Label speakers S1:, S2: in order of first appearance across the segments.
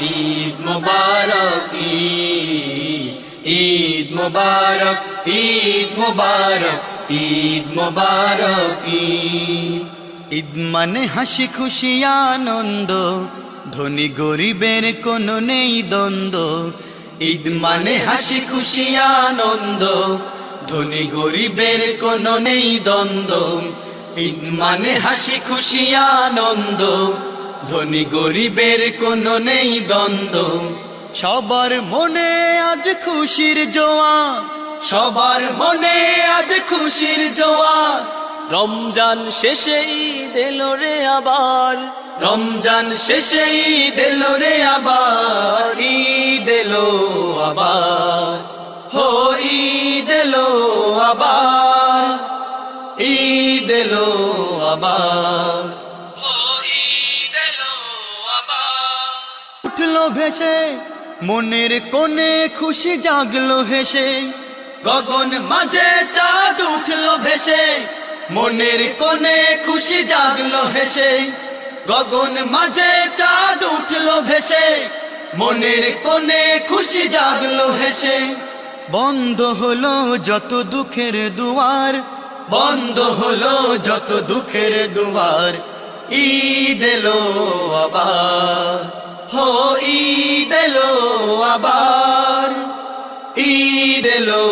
S1: ঈদ মুবারক ঈদ মুবারক ঈদ মুবারক ঈদ মুবারক। ঈদ মানে হাসি, খুশি, আনন্দ, ধনী গরিবের কোনো নেই দ্বন্দ্ব। ঈদ মানে হাসি, খুশি, আনন্দ, ধনী গরিবের কোনো নেই দ্বন্দ্ব। ঈদ মানে হাসি, খুশি, আনন্দ ধনী গরিবের কোনো নেই দ্বন্দ্ব। সবার মনে আজ খুশির জোয়া সবার মনে আজ খুশির জোয়া
S2: রমজান শেষেই ঈদ এলো রে আবার।
S1: রমজান শেষেই ঈদ এলো রে আবার। ঈদ এলো আবার। হো ঈদ এলো আবার। ঈদ এলো আবার। উঠল ভেসে, মনের কোণে খুশি জাগলো হেসে। গগন মাঝে চাঁদ উঠল ভেসে, মনের কোণে খুশি জাগলো হেসে। গগন মাঝে চাঁদ উঠল ভেসে, মনের কোণে খুশি জাগলো হেসে। বন্ধ হলো যত দুঃখের দুয়ার, বন্ধ হলো যত দুঃখের দুয়ার। ঈদ এলো আবার। এলো আবার, ঈদ এলো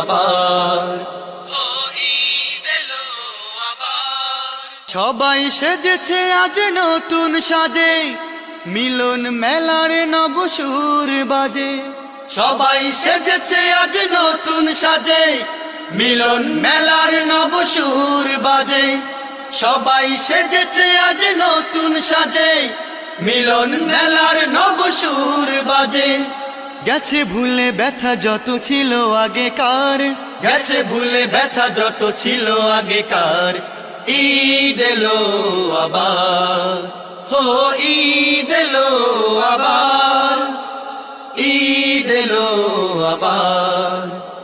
S1: আবার। সবাই সেজেছে আজ নতুন সাজে, মিলন মেলার নবসুর বাজে। সবাই সেজেছে আজ নতুন সাজে, মিলন মেলার নবসুর বাজে। সবাই সেজেছে আজ নতুন সাজে মিলন মেলার নবসুর বাজে। গেছে ভুলে ব্যথা যত ছিল আগে কার গেছে ভুলে ব্যথা যত ছিল আগে কার ঈদ এলো আবার। হো ঈদ এলো আবার। ঈদ এলো আবার।